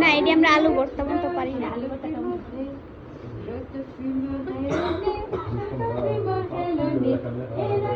না এটি আমরা আলু ভর্তা বলতে পারি না le nez,